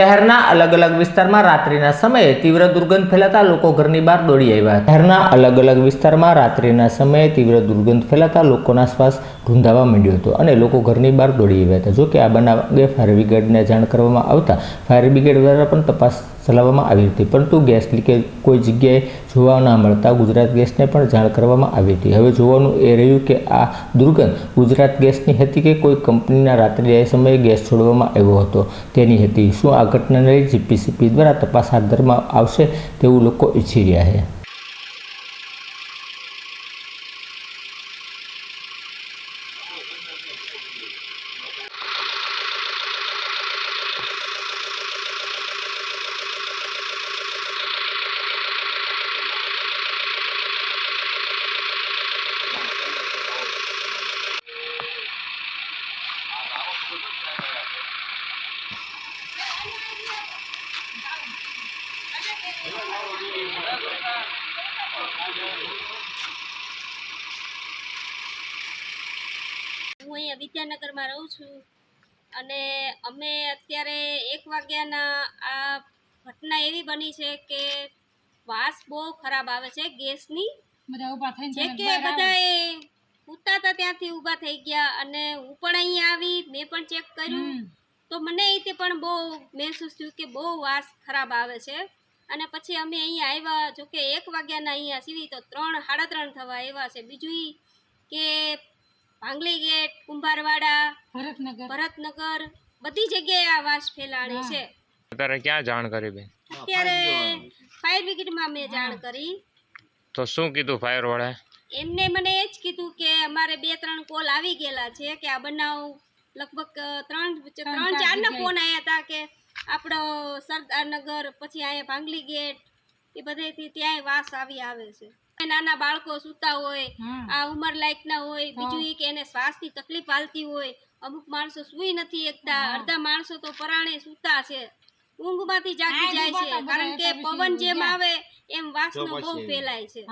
શહેરના અલગ અલગ વિસ્તારમાં રાત્રિના સમયે તીવ્ર દુર્ગંધ ફેલાતા લોકો ઘરની બહાર દોડી આવ્યા શહેરના અલગ અલગ વિસ્તારમાં રાત્રિના સમયે તીવ્ર દુર્ગંધ ફેલાતા લોકોના શ્વાસ રૂંધાવા માંડ્યો હતો અને લોકો ઘરની બહાર દોડી આવ્યા હતા. જોકે આ બનાવ અંગે ફાયર બ્રિગેડને જાણ કરવામાં આવતા ફાયર બ્રિગેડ દ્વારા પણ તપાસ ચલાવવામાં આવી હતી. પરંતુ ગેસ લીકેજ કોઈ જગ્યાએ જોવા ન મળતા ગુજરાત ગેસને પણ જાણ કરવામાં આવી હતી. હવે જોવાનું એ રહ્યું કે આ દુર્ગંધ ગુજરાત ગેસની હતી કે કોઈ કંપનીના રાત્રિ એ સમયે ગેસ છોડવામાં આવ્યો હતો? તેની હતી. શું આ ઘટનાને લઈ જીપીસીપી દ્વારા તપાસ હાથ ધરવામાં આવશે તેવું લોકો ઈચ્છી રહ્યા છે. હું અહીંયા વિદ્યાનગરમાં રહું છું અને અમે અત્યારે એક વાગ્યાના આ ઘટના એવી બની છે કે વાસ બહુ ખરાબ આવે છે ગેસની બધા ઊભા થઈને જે કે બધાએ ઉતા હતા ત્યાંથી ઊભા થઈ ગયા અને હું પણ અહીંયા આવી મેં પણ ચેક કર્યું. તો મને એ પણ બહુ મહેસૂસ થયું કે બહુ વાસ ખરાબ આવે છે. અને પછી અમે અહીંયા આવ્યા જો કે એક વાગ્યાના અહીંયા સીવી તો ત્રણ સાડા ત્રણ થવા આવ્યા છે. બીજું કે ભાંગલી ગેટ કુંભારવાડા ભરતનગર. ભરતનગર બધી જગ્યાએ આ વાસ ફેલાણી છે. અત્યારે ક્યાં જાણ કરી બેન? અત્યારે ફાયર બ્રિગેડમાં મેં જાણ કરી. તો શું કીધું ફાયર વાળાએ? એમને મને એ જ કીધું કે અમારે બે ત્રણ કોલ આવી ગયેલા છે કે આ બનાવ લગભગ ત્રણ ત્રણ ચાર ચારના ફોન આવ્યા હતા કે આપણો સરદારનગર પછી અહીંયા ભાંગલી ગેટ એ બધેથી ત્યાંય વાસ આવી આવે છે. નાના બાળકો સૂતા હોય આ ઉંમર લાયકના હોય બીજું એ કે એને શ્વાસની તકલીફ હાલતી હોય અમુક માણસો સૂઈ નથી એકતા અડધા માણસો તો પરાણે સૂતા છે. ઊંઘમાંથી જાગી જાય છે કારણ કે પવન જેમ આવે એમ વાસનો બહુ ફેલાય છે.